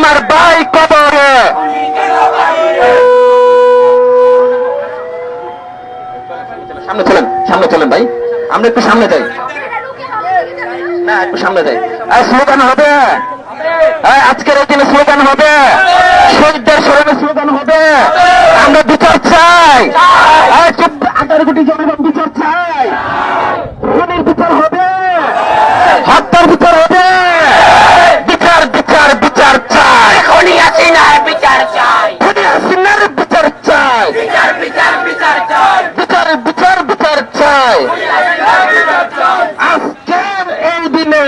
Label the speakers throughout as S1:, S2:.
S1: আমার ভাই কবরে। সামনে চলেন সামনে চলেন ভাই। আমরা একটু সামনে যাই। না, একটু সামনে যাই। স্লোগান হবে। আজকের এই দিনে স্লোগান হবে শহীদদের স্মরণে স্লোগান হবে আমরা বিচার চাই এই, চোদ্দ আঠারো কোটি জনগণ বিচার চাই খুনের বিচার হবে হত্যার বিচার হবে বিচার বিচার বিচার চাই
S2: খনি হাসিনার বিচার চাই
S1: খুনি হাসিনার বিচার চাই
S2: বিচার বিচার বিচার চাই
S1: বিচার বিচার বিচার চাই আজকের এই দিনে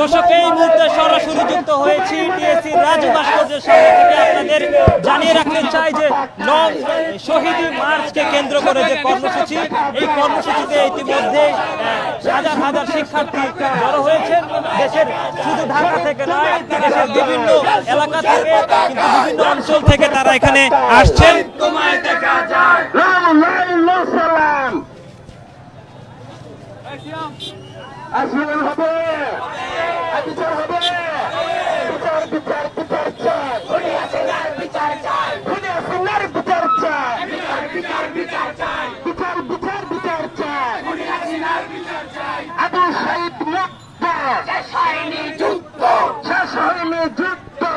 S3: দর্শক এই মুহূর্তে সরাসরি যুক্ত হয়েছি টিএসসি রাজু ভাস্কর্যের সামনে থেকে। আপনাদের জানিয়ে রাখতে চাই যে লং শহীদ মার্চকে কেন্দ্র করে যে কর্মসূচি, এই কর্মসূচিতে ইতিমধ্যে হাজার হাজার শিক্ষার্থী জড়ো হয়েছে দেশের শুধু ঢাকা থেকে নয়, দেশের বিভিন্ন এলাকা থেকে, কিন্তু বিভিন্ন অঞ্চল থেকে তারা এখানে আসছেন।
S1: লা ইলাহা সালাম আসমান হবে।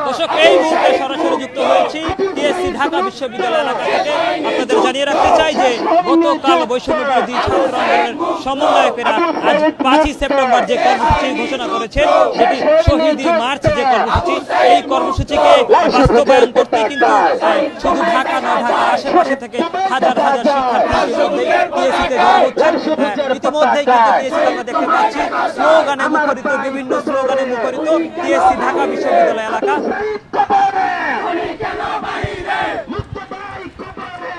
S3: দর্শক এই মুহূর্তে সরাসরি যুক্ত হয়েছি টিএসসি ঢাকা বিশ্ববিদ্যালয় এলাকা থেকে। আপনাদের জানিয়ে রাখতে চাই যে গতকাল বৈষম্য বিরোধী ছাত্র আন্দোলনের সমন্বয়কেরা আজ পাঁচই সেপ্টেম্বর যে কর্মসূচি ঘোষণা করেছেন সেটি শহীদ মার্চ যে কর্মসূচি এই কর্মসূচিকে বাস্তবায়ন করতে কিন্তু শুধু ঢাকা নয় ঢাকার আশেপাশে থেকে হাজার হাজার শিক্ষার্থী জড়ো হচ্ছেন। ইতিমধ্যেই কিন্তু টিএসসি আমরা দেখতে পাচ্ছি স্লোগানে মুখরিত বিভিন্ন স্লোগানে মুখরিত টিএসসি ঢাকা বিশ্ববিদ্যালয় এলাকা
S1: কবরে কেন বাইরে মুস্তফাই কবরে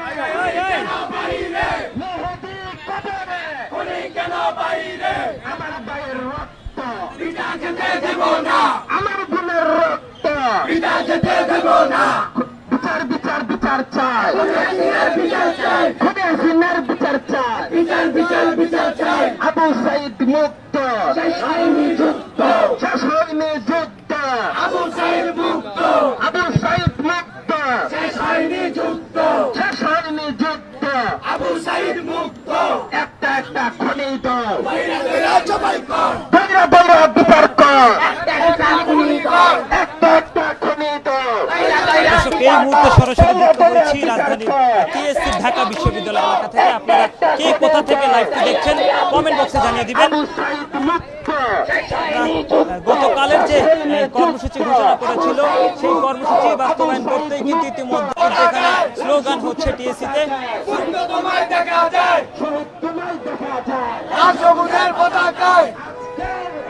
S1: কেন বাইরে মেহেদি কবরে উনি কেন বাইরে আমার ভাইয়ের রক্ত বিটা যেতে দেব না। আমার বোনের রক্ত। বিটা যেতে দেব না। বিচার বিচার বিচার চাই। বিচার চাই। খুদে হাসিনার বিচার চাই। বিচার বিচার বিচার চাই। আবু সাইদ মুক্ত। শেষ হয়নি যুদ্ধ। শেষ হয়নি যুদ্ধ। আবু সাইদ মুক্ত। আবু সাইদ মুক্ত। শেষ হয়নি যুদ্ধ। শেষ হয়নি যুদ্ধ। আবু সাইদ মুক্ত। একটা একটা খনি দাও দৈরা বিচার কর একটা একটা খনি দাও একটা একটা খনি দাও
S3: দর্শক এই মুহূর্তে সরাসরি যুক্ত হয়েছি রাজধানীর টিএসসি ঢাকা বিশ্ববিদ্যালয় এলাকা থেকে। আপনারা কে কোথা থেকে লাইভটি দেখছেন কমেন্ট বক্সে জানিয়ে দিবেন। গতকালের যে কর্মসূচি ঘোষণা করেছিল সেই কর্মসূচি বাস্তবায়ন করতেই কিন্তু ইতিমধ্যে এখানে স্লোগান হচ্ছে টিএসসিতে।
S2: তোমায় দেখা যায়
S1: তোমায় দেখা যায়।
S2: পতাকায়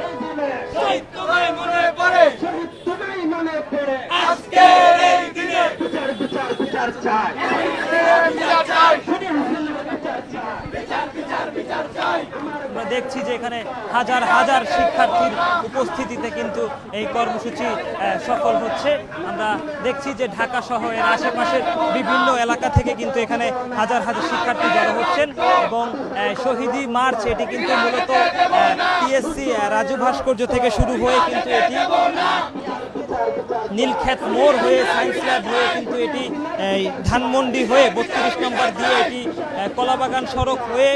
S1: এই দিনে
S2: শহীদ তোমায় মনে পড়ে
S1: তোমায় মনে পড়ে
S2: আজকের এই দিনে
S1: বিচার বিচার বিচার চাই
S2: বিচার চাই
S3: আমরা দেখছি যে এখানে হাজার হাজার শিক্ষার্থীর উপস্থিতিতে কিন্তু এই কর্মসূচি সফল হচ্ছে। আমরা দেখছি যে ঢাকা শহরের আশেপাশের বিভিন্ন এলাকা থেকে কিন্তু এখানে হাজার হাজার শিক্ষার্থী জড়ো হচ্ছেন এবং শহীদি মার্চ এটি কিন্তু মূলত টিএসসি রাজু ভাস্কর্য থেকে শুরু হয়ে কিন্তু এটি নীলক্ষেত মোড় হয়ে সায়েন্স ল্যাব হয়ে কিন্তু এটি ধানমন্ডি হয়ে বত্রিশ নম্বর দিয়ে এটি কলাবাগান সড়ক হয়ে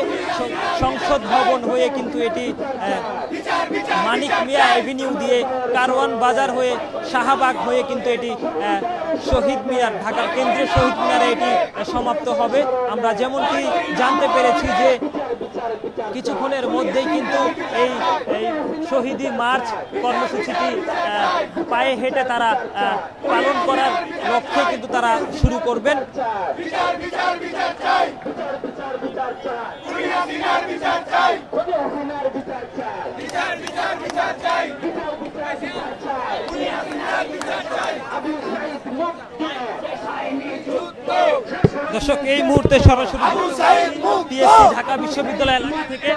S3: সংসদ ভবন হয়ে কিন্তু এটি মানিক মিয়া অ্যাভিনিউ দিয়ে কারওয়ান বাজার হয়ে শাহবাগ হয়ে কিন্তু এটি শহীদ মিনার, ঢাকার কেন্দ্রীয় শহীদ মিনারে এটি সমাপ্ত হবে। আমরা যেমনটি জানতে পেরেছি যে কিছুক্ষণের মধ্যেই কিন্তু এই এই শহীদি মার্চ কর্মসূচিটি পায়ে হেঁটে তারা পালন করার লক্ষ্যে কিন্তু তারা শুরু করবেন। দর্শক, এই মুহূর্তে সরাসরি টিএসসি ঢাকা বিশ্ববিদ্যালয় এলাকা থেকে।